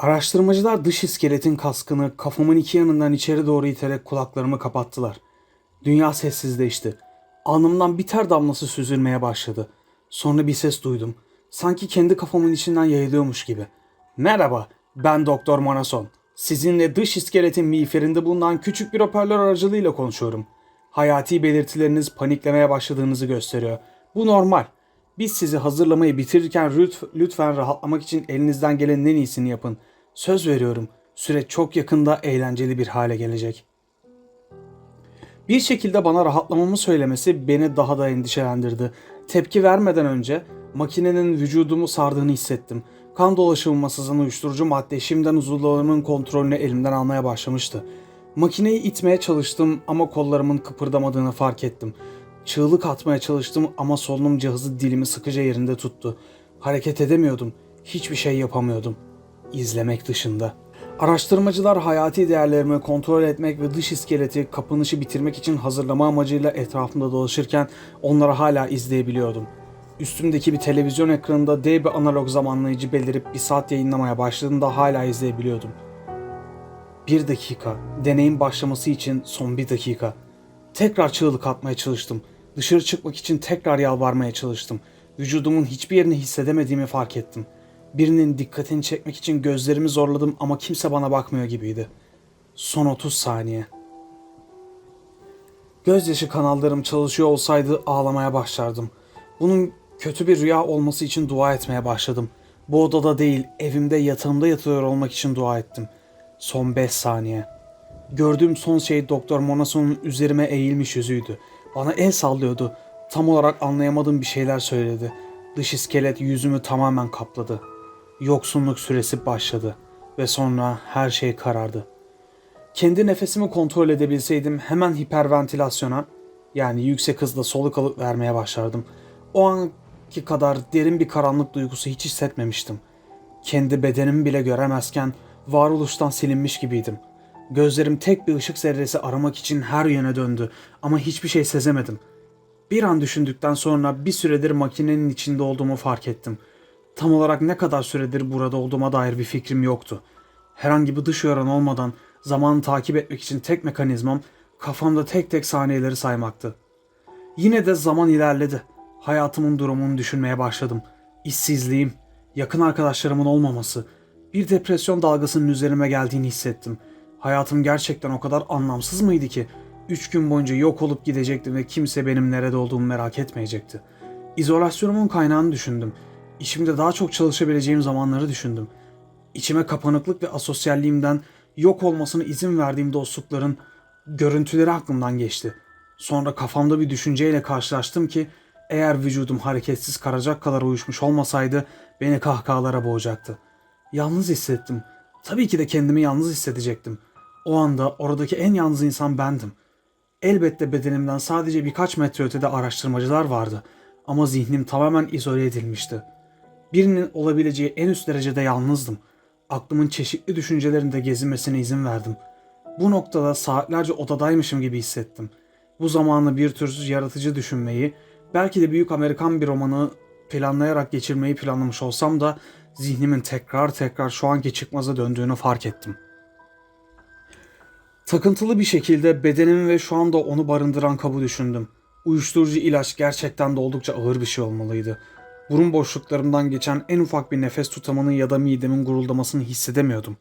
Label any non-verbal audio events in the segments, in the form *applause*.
Araştırmacılar dış iskeletin kaskını kafamın iki yanından içeri doğru iterek kulaklarımı kapattılar. Dünya sessizleşti. Alnımdan bir ter damlası süzülmeye başladı. Sonra bir ses duydum. Sanki kendi kafamın içinden yayılıyormuş gibi. Merhaba, ben Doktor Monason. Sizinle dış iskeletin miğferinde bulunan küçük bir hoparlör aracılığıyla konuşuyorum. Hayati belirtileriniz paniklemeye başladığınızı gösteriyor. Bu normal. Biz sizi hazırlamayı bitirirken lütf- lütfen rahatlamak için elinizden gelenin en iyisini yapın. Söz veriyorum, süreç çok yakında eğlenceli bir hale gelecek. Bir şekilde bana rahatlamamı söylemesi beni daha da endişelendirdi. Tepki vermeden önce makinenin vücudumu sardığını hissettim. Kan dolaşımıma sızan uyuşturucu madde şimdiden uzuvlarımın kontrolünü elimden almaya başlamıştı. Makineyi itmeye çalıştım ama kollarımın kıpırdamadığını fark ettim. Çığlık atmaya çalıştım ama solunum cihazı dilimi sıkıca yerinde tuttu. Hareket edemiyordum. Hiçbir şey yapamıyordum. İzlemek dışında. Araştırmacılar hayati değerlerimi kontrol etmek ve dış iskeleti kapanışı bitirmek için hazırlama amacıyla etrafımda dolaşırken onları hala izleyebiliyordum. Üstümdeki bir televizyon ekranında dev bir analog zamanlayıcı belirip bir saat yayınlamaya başladığında hala izleyebiliyordum. Bir dakika. Deneyin başlaması için son bir dakika. Tekrar çığlık atmaya çalıştım. Dışarı çıkmak için tekrar yalvarmaya çalıştım. Vücudumun hiçbir yerini hissedemediğimi fark ettim. Birinin dikkatini çekmek için gözlerimi zorladım ama kimse bana bakmıyor gibiydi. Son 30 saniye. Gözyaşı kanallarım çalışıyor olsaydı ağlamaya başlardım. Bunun kötü bir rüya olması için dua etmeye başladım. Bu odada değil, evimde yatağımda yatıyor olmak için dua ettim. Son 5 saniye. Gördüğüm son şey Doktor Monason'un üzerime eğilmiş yüzüydü. Bana el sallıyordu. Tam olarak anlayamadığım bir şeyler söyledi. Dış iskelet yüzümü tamamen kapladı. Yoksunluk süresi başladı ve sonra her şey karardı. Kendi nefesimi kontrol edebilseydim hemen hiperventilasyona yani yüksek hızla soluk alıp vermeye başlardım. O anki kadar derin bir karanlık duygusu hiç hissetmemiştim. Kendi bedenimi bile göremezken varoluştan silinmiş gibiydim. Gözlerim tek bir ışık zerresi aramak için her yöne döndü ama hiçbir şey sezemedim. Bir an düşündükten sonra bir süredir makinenin içinde olduğumu fark ettim. Tam olarak ne kadar süredir burada olduğuma dair bir fikrim yoktu. Herhangi bir dış yoran olmadan zamanı takip etmek için tek mekanizmam kafamda tek tek saniyeleri saymaktı. Yine de zaman ilerledi. Hayatımın durumunu düşünmeye başladım. İşsizliğim, yakın arkadaşlarımın olmaması, bir depresyon dalgasının üzerime geldiğini hissettim. Hayatım gerçekten o kadar anlamsız mıydı ki? Üç gün boyunca yok olup gidecektim ve kimse benim nerede olduğumu merak etmeyecekti. İzolasyonumun kaynağını düşündüm. İşimde daha çok çalışabileceğim zamanları düşündüm. İçime kapanıklık ve asosyalliğimden yok olmasına izin verdiğim dostlukların görüntüleri aklımdan geçti. Sonra kafamda bir düşünceyle karşılaştım ki eğer vücudum hareketsiz kalacak kadar uyuşmuş olmasaydı beni kahkahalara boğacaktı. Yalnız hissettim. Tabii ki de kendimi yalnız hissedecektim. O anda oradaki en yalnız insan bendim. Elbette bedenimden sadece birkaç metre ötede araştırmacılar vardı ama zihnim tamamen izole edilmişti. Birinin olabileceği en üst derecede yalnızdım. Aklımın çeşitli düşüncelerinde gezinmesine izin verdim. Bu noktada saatlerce odadaymışım gibi hissettim. Bu zamanı bir tür yaratıcı düşünmeyi, belki de büyük Amerikan bir romanı planlayarak geçirmeyi planlamış olsam da zihnimin tekrar tekrar şu anki çıkmaza döndüğünü fark ettim. Takıntılı bir şekilde bedenimi ve şu anda onu barındıran kabı düşündüm. Uyuşturucu ilaç gerçekten de oldukça ağır bir şey olmalıydı. Burun boşluklarımdan geçen en ufak bir nefes tutamanın ya da midemin guruldamasını hissedemiyordum.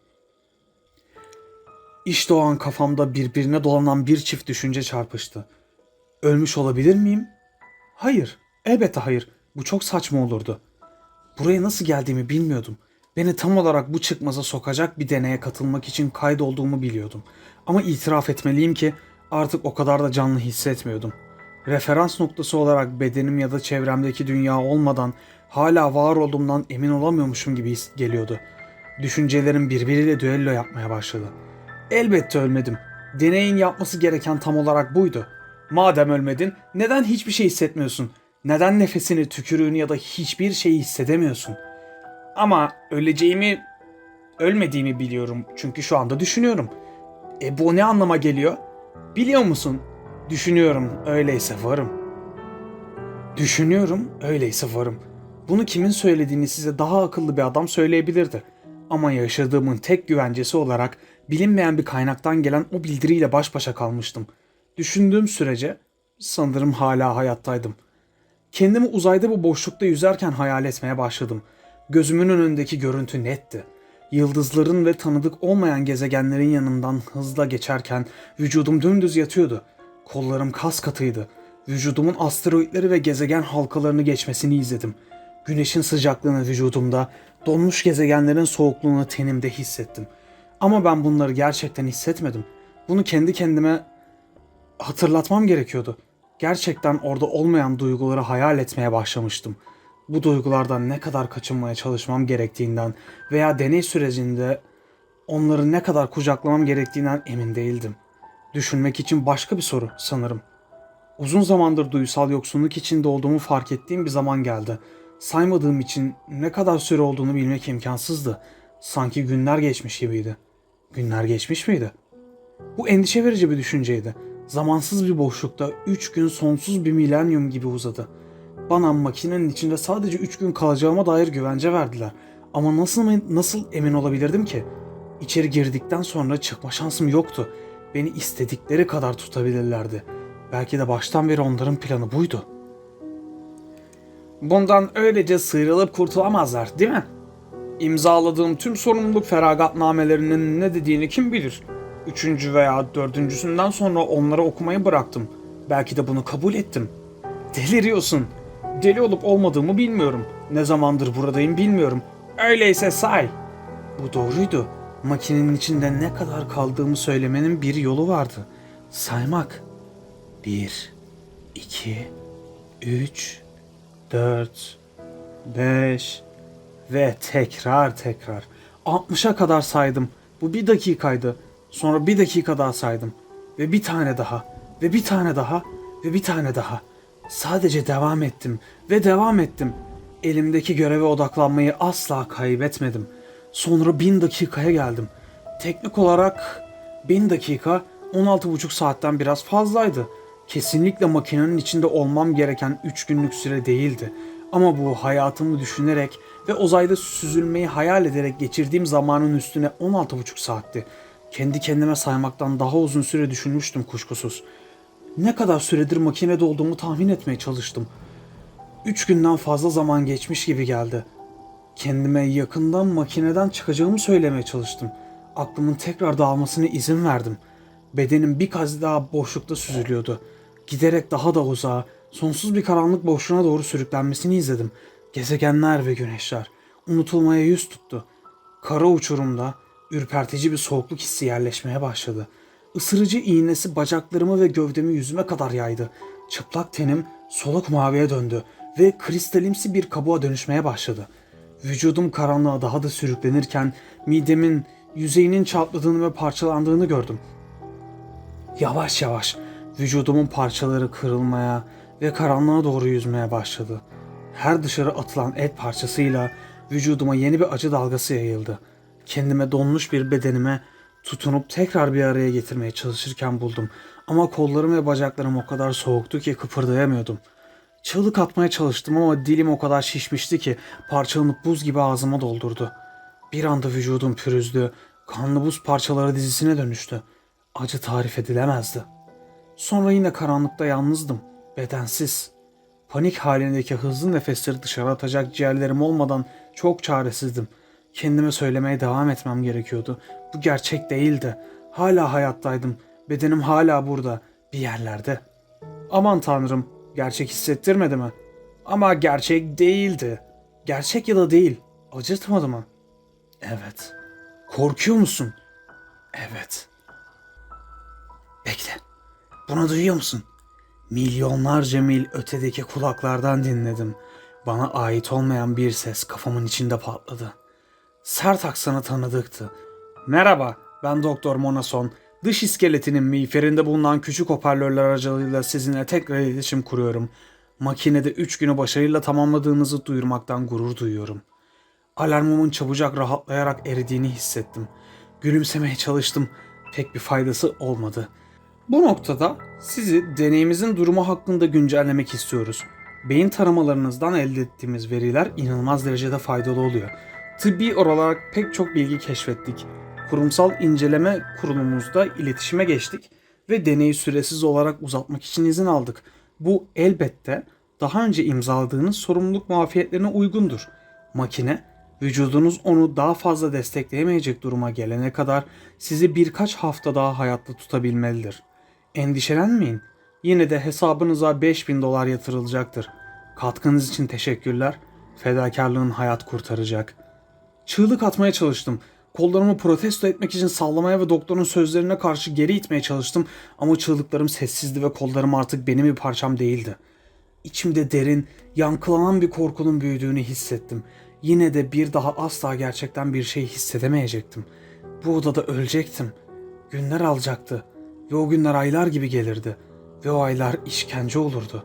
İşte o an kafamda birbirine dolanan bir çift düşünce çarpıştı. Ölmüş olabilir miyim? Hayır, elbette hayır. Bu çok saçma olurdu. Buraya nasıl geldiğimi bilmiyordum. Beni tam olarak bu çıkmaza sokacak bir deneye katılmak için kaydolduğumu biliyordum. Ama itiraf etmeliyim ki artık o kadar da canlı hissetmiyordum. Referans noktası olarak bedenim ya da çevremdeki dünya olmadan hala var olduğumdan emin olamıyormuşum gibi geliyordu. Düşüncelerim birbiriyle düello yapmaya başladı. Elbette ölmedim. Deneyin yapması gereken tam olarak buydu. Madem ölmedin, neden hiçbir şey hissetmiyorsun? Neden nefesini, tükürüğünü ya da hiçbir şeyi hissedemiyorsun? Ama öleceğimi, ölmediğimi biliyorum çünkü şu anda düşünüyorum. E bu ne anlama geliyor? Biliyor musun? Düşünüyorum, öyleyse varım. Düşünüyorum, öyleyse varım. Bunu kimin söylediğini size daha akıllı bir adam söyleyebilirdi. Ama yaşadığımın tek güvencesi olarak bilinmeyen bir kaynaktan gelen o bildiriyle baş başa kalmıştım. Düşündüğüm sürece sanırım hala hayattaydım. Kendimi uzayda bu boşlukta yüzerken hayal etmeye başladım. Gözümün önündeki görüntü netti. Yıldızların ve tanıdık olmayan gezegenlerin yanından hızla geçerken vücudum dümdüz yatıyordu. Kollarım kas katıydı. Vücudumun asteroitleri ve gezegen halkalarını geçmesini izledim. Güneşin sıcaklığını vücudumda, donmuş gezegenlerin soğukluğunu tenimde hissettim. Ama ben bunları gerçekten hissetmedim. Bunu kendi kendime hatırlatmam gerekiyordu. Gerçekten orada olmayan duyguları hayal etmeye başlamıştım. Bu duygulardan ne kadar kaçınmaya çalışmam gerektiğinden veya deney sürecinde onları ne kadar kucaklamam gerektiğinden emin değildim. Düşünmek için başka bir soru sanırım. Uzun zamandır duysal yoksunluk içinde olduğumu fark ettiğim bir zaman geldi. Saymadığım için ne kadar süre olduğunu bilmek imkansızdı. Sanki günler geçmiş gibiydi. Günler geçmiş miydi? Bu endişe verici bir düşünceydi. Zamansız bir boşlukta üç gün sonsuz bir milenyum gibi uzadı. Bana makinenin içinde sadece üç gün kalacağıma dair güvence verdiler. Ama nasıl nasıl emin olabilirdim ki? İçeri girdikten sonra çıkma şansım yoktu. Beni istedikleri kadar tutabilirlerdi. Belki de baştan beri onların planı buydu. Bundan öylece sıyrılıp kurtulamazlar, değil mi? İmzaladığım tüm sorumluluk feragatnamelerinin ne dediğini kim bilir? Üçüncü veya dördüncüsünden sonra onlara okumayı bıraktım. Belki de bunu kabul ettim. Deliriyorsun. Deli olup olmadığımı bilmiyorum. Ne zamandır buradayım bilmiyorum. Öyleyse say. Bu doğruydu. Makinenin içinde ne kadar kaldığımı söylemenin bir yolu vardı. Saymak. Bir, iki, üç, dört, beş ve tekrar tekrar. 60'a kadar saydım. Bu bir dakikaydı. Sonra bir dakika daha saydım. Ve bir tane daha. Ve bir tane daha. Ve bir tane daha. Sadece devam ettim. Ve devam ettim. Elimdeki göreve odaklanmayı asla kaybetmedim. Sonra bin dakikaya geldim. Teknik olarak bin dakika 16,5 saatten biraz fazlaydı. Kesinlikle makinenin içinde olmam gereken 3 günlük süre değildi. Ama bu hayatımı düşünerek ve uzayda süzülmeyi hayal ederek geçirdiğim zamanın üstüne 16,5 saatti. Kendi kendime saymaktan daha uzun süre düşünmüştüm kuşkusuz. Ne kadar süredir makinede olduğumu tahmin etmeye çalıştım. Üç günden fazla zaman geçmiş gibi geldi. Kendime yakından makineden çıkacağımı söylemeye çalıştım. Aklımın tekrar dağılmasına izin verdim. Bedenim bir kez daha boşlukta süzülüyordu. Giderek daha da uzağa, sonsuz bir karanlık boşluğuna doğru sürüklenmesini izledim. Gezegenler ve güneşler unutulmaya yüz tuttu. Kara uçurumda ürpertici bir soğukluk hissi yerleşmeye başladı. Isırıcı iğnesi bacaklarımı ve gövdemi yüzüme kadar yaydı. Çıplak tenim soluk maviye döndü ve kristalimsi bir kabuğa dönüşmeye başladı. Vücudum karanlığa daha da sürüklenirken midemin yüzeyinin çatladığını ve parçalandığını gördüm. Yavaş yavaş vücudumun parçaları kırılmaya ve karanlığa doğru yüzmeye başladı. Her dışarı atılan et parçasıyla vücuduma yeni bir acı dalgası yayıldı. Kendime donmuş bir bedenime tutunup tekrar bir araya getirmeye çalışırken buldum. Ama kollarım ve bacaklarım o kadar soğuktu ki kıpırdayamıyordum. Çığlık atmaya çalıştım ama dilim o kadar şişmişti ki parçalanıp buz gibi ağzıma doldurdu. Bir anda vücudum pürüzdü, kanlı buz parçaları dizisine dönüştü. Acı tarif edilemezdi. Sonra yine karanlıkta yalnızdım, bedensiz. Panik halindeki hızlı nefesleri dışarı atacak ciğerlerim olmadan çok çaresizdim. Kendime söylemeye devam etmem gerekiyordu. Bu gerçek değildi. Hala hayattaydım. Bedenim hala burada, bir yerlerde. Aman tanrım, gerçek hissettirmedi mi? Ama gerçek değildi. Gerçek ya da değil. Acıtmadı mı? Evet. Korkuyor musun? Evet. Bekle. Bunu duyuyor musun? Milyonlarca mil ötedeki kulaklardan dinledim. Bana ait olmayan bir ses kafamın içinde patladı. Sert aksanı tanıdıktı. Merhaba, ben Doktor Monason. Dış iskeletinin miğferinde bulunan küçük hoparlörler aracılığıyla sizinle tekrar iletişim kuruyorum. Makinede 3 günü başarıyla tamamladığınızı duyurmaktan gurur duyuyorum. Alarmımın çabucak rahatlayarak eridiğini hissettim. Gülümsemeye çalıştım. Pek bir faydası olmadı. Bu noktada sizi deneyimizin durumu hakkında güncellemek istiyoruz. Beyin taramalarınızdan elde ettiğimiz veriler inanılmaz derecede faydalı oluyor. tıbbi olarak pek çok bilgi keşfettik. Kurumsal inceleme kurulumuzda iletişime geçtik ve deneyi süresiz olarak uzatmak için izin aldık. Bu elbette daha önce imzaladığınız sorumluluk muafiyetlerine uygundur. Makine, vücudunuz onu daha fazla destekleyemeyecek duruma gelene kadar sizi birkaç hafta daha hayatta tutabilmelidir. Endişelenmeyin. Yine de hesabınıza 5000 dolar yatırılacaktır. Katkınız için teşekkürler. Fedakarlığın hayat kurtaracak. Çığlık atmaya çalıştım. Kollarımı protesto etmek için sallamaya ve doktorun sözlerine karşı geri itmeye çalıştım ama çığlıklarım sessizdi ve kollarım artık benim bir parçam değildi. İçimde derin, yankılanan bir korkunun büyüdüğünü hissettim. Yine de bir daha asla gerçekten bir şey hissedemeyecektim. Bu odada ölecektim. Günler alacaktı ve o günler aylar gibi gelirdi ve o aylar işkence olurdu.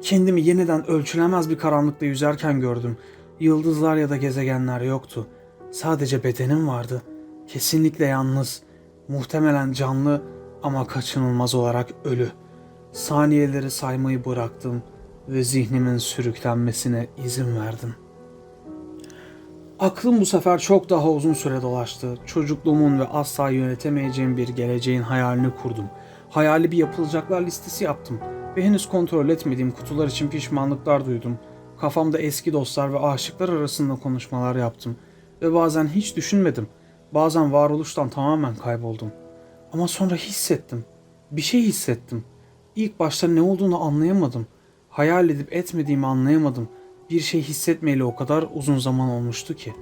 Kendimi yeniden ölçülemez bir karanlıkta yüzerken gördüm. Yıldızlar ya da gezegenler yoktu. Sadece bedenim vardı. Kesinlikle yalnız, muhtemelen canlı ama kaçınılmaz olarak ölü. Saniyeleri saymayı bıraktım ve zihnimin sürüklenmesine izin verdim. Aklım bu sefer çok daha uzun süre dolaştı. Çocukluğumun ve asla yönetemeyeceğim bir geleceğin hayalini kurdum. Hayali bir yapılacaklar listesi yaptım ve henüz kontrol etmediğim kutular için pişmanlıklar duydum. Kafamda eski dostlar ve aşıklar arasında konuşmalar yaptım ve bazen hiç düşünmedim. Bazen varoluştan tamamen kayboldum. Ama sonra hissettim. Bir şey hissettim. İlk başta ne olduğunu anlayamadım. Hayal edip etmediğimi anlayamadım. Bir şey hissetmeyeli o kadar uzun zaman olmuştu ki.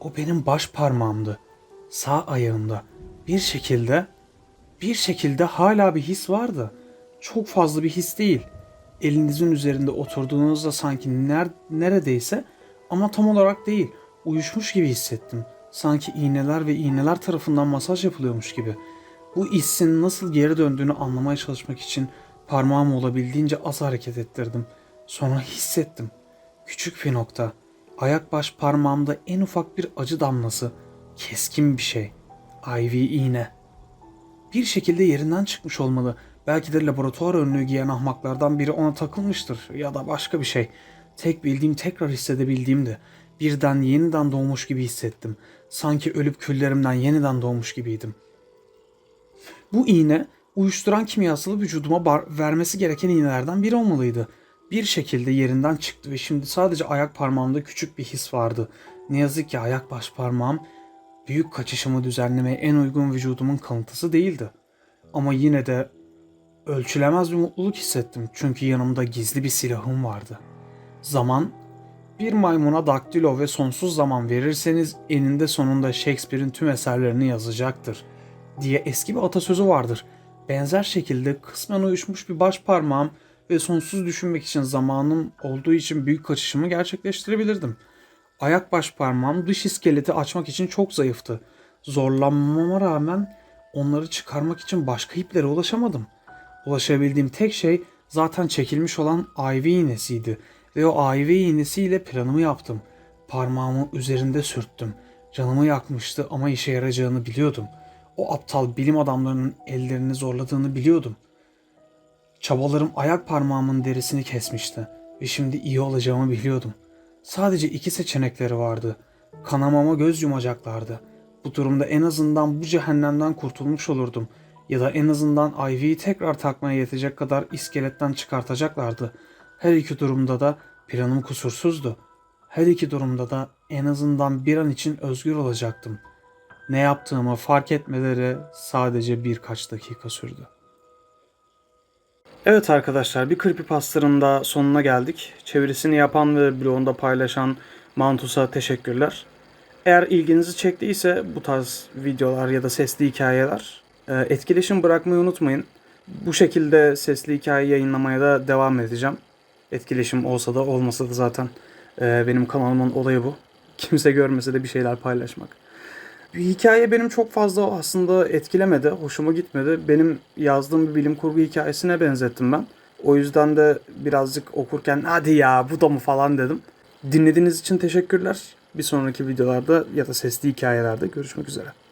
O benim baş parmağımdı. Sağ ayağımda. Bir şekilde, bir şekilde hala bir his vardı. Çok fazla bir his değil. Elinizin üzerinde oturduğunuzda sanki ner- neredeyse ama tam olarak değil. Uyuşmuş gibi hissettim. Sanki iğneler ve iğneler tarafından masaj yapılıyormuş gibi. Bu hissin nasıl geri döndüğünü anlamaya çalışmak için parmağımı olabildiğince az hareket ettirdim. Sonra hissettim. Küçük bir nokta. Ayak baş parmağımda en ufak bir acı damlası. Keskin bir şey. Ivy iğne. Bir şekilde yerinden çıkmış olmalı. Belki de laboratuvar önlüğü giyen ahmaklardan biri ona takılmıştır ya da başka bir şey. Tek bildiğim tekrar hissedebildiğimdi. Birden yeniden doğmuş gibi hissettim. Sanki ölüp küllerimden yeniden doğmuş gibiydim. Bu iğne uyuşturan kimyasalı vücuduma bar- vermesi gereken iğnelerden biri olmalıydı. Bir şekilde yerinden çıktı ve şimdi sadece ayak parmağımda küçük bir his vardı. Ne yazık ki ayak baş parmağım büyük kaçışımı düzenlemeye en uygun vücudumun kanıtısı değildi. Ama yine de ölçülemez bir mutluluk hissettim çünkü yanımda gizli bir silahım vardı. Zaman bir maymuna daktilo ve sonsuz zaman verirseniz eninde sonunda Shakespeare'in tüm eserlerini yazacaktır diye eski bir atasözü vardır. Benzer şekilde kısmen uyuşmuş bir baş parmağım ve sonsuz düşünmek için zamanım olduğu için büyük kaçışımı gerçekleştirebilirdim. Ayak baş parmağım dış iskeleti açmak için çok zayıftı. Zorlanmama rağmen onları çıkarmak için başka iplere ulaşamadım. Ulaşabildiğim tek şey zaten çekilmiş olan IV iğnesiydi ve o IV iğnesiyle planımı yaptım. Parmağımı üzerinde sürttüm. Canımı yakmıştı ama işe yarayacağını biliyordum. O aptal bilim adamlarının ellerini zorladığını biliyordum. Çabalarım ayak parmağımın derisini kesmişti ve şimdi iyi olacağımı biliyordum. Sadece iki seçenekleri vardı. Kanamama göz yumacaklardı. Bu durumda en azından bu cehennemden kurtulmuş olurdum. Ya da en azından IV'yi tekrar takmaya yetecek kadar iskeletten çıkartacaklardı. Her iki durumda da planım kusursuzdu. Her iki durumda da en azından bir an için özgür olacaktım. Ne yaptığımı fark etmeleri sadece birkaç dakika sürdü. Evet arkadaşlar bir creepypasta'nın da sonuna geldik. Çevirisini yapan ve blogunda paylaşan Mantus'a teşekkürler. Eğer ilginizi çektiyse bu tarz videolar ya da sesli hikayeler e, etkileşim bırakmayı unutmayın. Bu şekilde sesli hikaye yayınlamaya da devam edeceğim. Etkileşim olsa da olmasa da zaten e, benim kanalımın olayı bu. *laughs* Kimse görmese de bir şeyler paylaşmak. Hikaye benim çok fazla aslında etkilemedi, hoşuma gitmedi. Benim yazdığım bir bilim kurgu hikayesine benzettim ben. O yüzden de birazcık okurken hadi ya bu da mı falan dedim. Dinlediğiniz için teşekkürler. Bir sonraki videolarda ya da sesli hikayelerde görüşmek üzere.